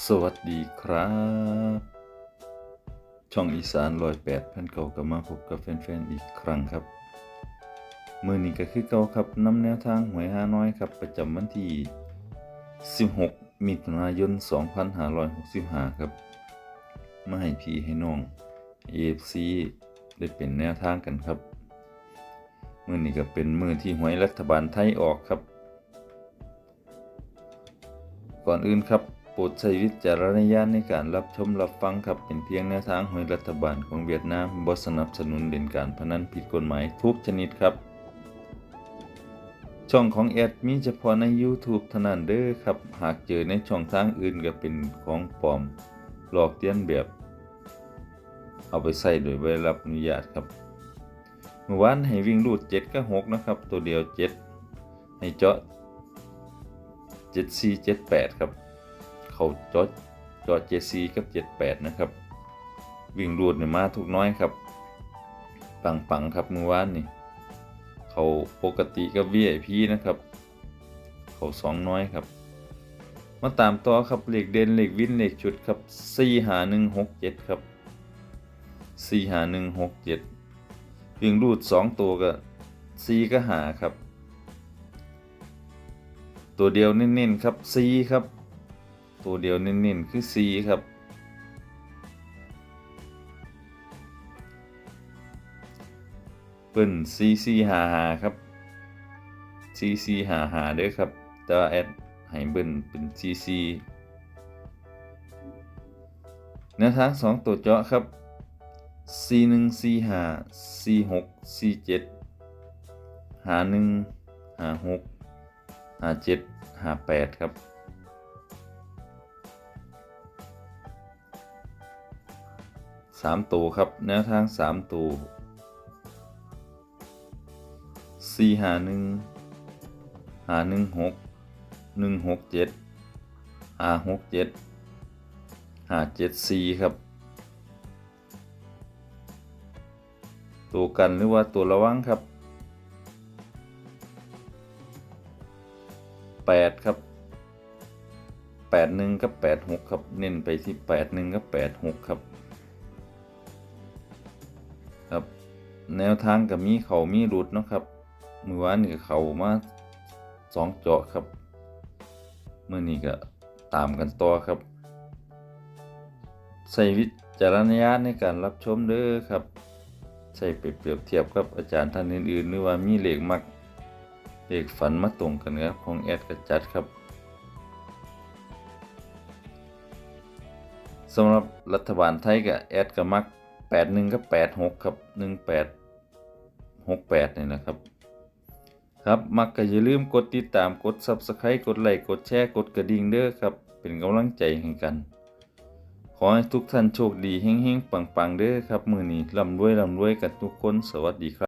สวัสดีครับ ช่องอีสานรอยแปดพันเก่ากับมาพบกับแฟนๆอีกครั้งครับมือนี้ก็คือเก่าครับนำแนวทางหวยฮาน้อยครับ ประจำวันที่ 16 มิถุนายน 2565 ครับ มาให้พี่ให้น้อง AFC ได้เป็นแนวทางกันครับ มือนี้ก็เป็นมือที่หวยรัฐบาลไทยออกครับ ก่อนอื่นครับ โปรดใช้วิจารณญาณในการรับชมรับฟังครับเป็นเพียงแนวทางหวยรัฐบาลของเวียดนามบสนับสนุนเล่นการพนันผิดกฎหมายทุกชนิดครับ ช่องของแอดมีเฉพาะใน YouTube เท่านั้นเด้อครับ หากเจอในช่องทางอื่นก็เป็นของปลอมหลอกเลียนแบบ เอาไปใส่โดยไม่รับอนุญาตครับเมื่อวานให้วิ่งรูด7กับ6นะครับ ตัวเดียว 7 ให้เจาะ74 78 ครับ เขาเจาะเจาะ74กับ78นะครับ วิ่งรูดเนี่ยมาทุกน้อยครับปังปังครับเมื่อวานนี่เขาปกติกับ VIP นะครับ เขาสองน้อยครับ มาตามต่อครับเหลขเด่นเหลขวินเหลขชุดครับ4หา1 6 7ครับ4หา1 6 7วิ่งรูด2ตัวก็4ก็หาครับ ตัวเดียวเน้นๆครับ C ครับ ตัวเดียวเน้นๆ คือ C ครับ เปิ้น C C หาหาครับ C C หาหาเด้อครับ แต่ว่าแอดให้เบิ้นเป็น C C แนวทางสองตัวเจาะครับ C 1 C หา C 6 C 7หา1หา6หา7หา8ครับ สามตัวครับ แนวทางสามตัวสี่หาหนึ่งหาหนึ่งหกหนึ่งหกเจ็ดหาหกเจ็ดหาเจ็ดสี่ครับ ตัวกันหรือว่าตัวระวังครับแปดครับแปดหนึ่งกับแปดหกครับ เน้นไปที่แปดหนึ่งกับแปดหกครับ แนวทางกับมีเขามีรุดเนาะครับมือวานนี่ก็เขามาสองเจาะครับเมื่อนี้ก็ตามกันต่อครับใส่วิจารณญาณในการรับชมเด้อครับใส่ไปเปรียบเทียบกับอาจารย์ท่านอื่นๆหรือว่ามีเลขมักเลขฝันมาตรงกันครับของแอดกระจัดครับสำหรับรัฐบาลไทยกับแอดกับมัก แปดหนึ่งกับแปดหกครับหนึ่งแปดหกแปดนี่นะครับ ครับ มักก็อย่าลืมกดติดตามกด Subscribe กดไลค์กดแชร์กดกระดิ่งเด้อครับ เป็นกำลังใจให้กัน ขอให้ทุกท่านโชคดีเฮงๆปังๆเด้อครับ มือนี้ร่ำรวยร่ำรวยกันทุกคนสวัสดีครับ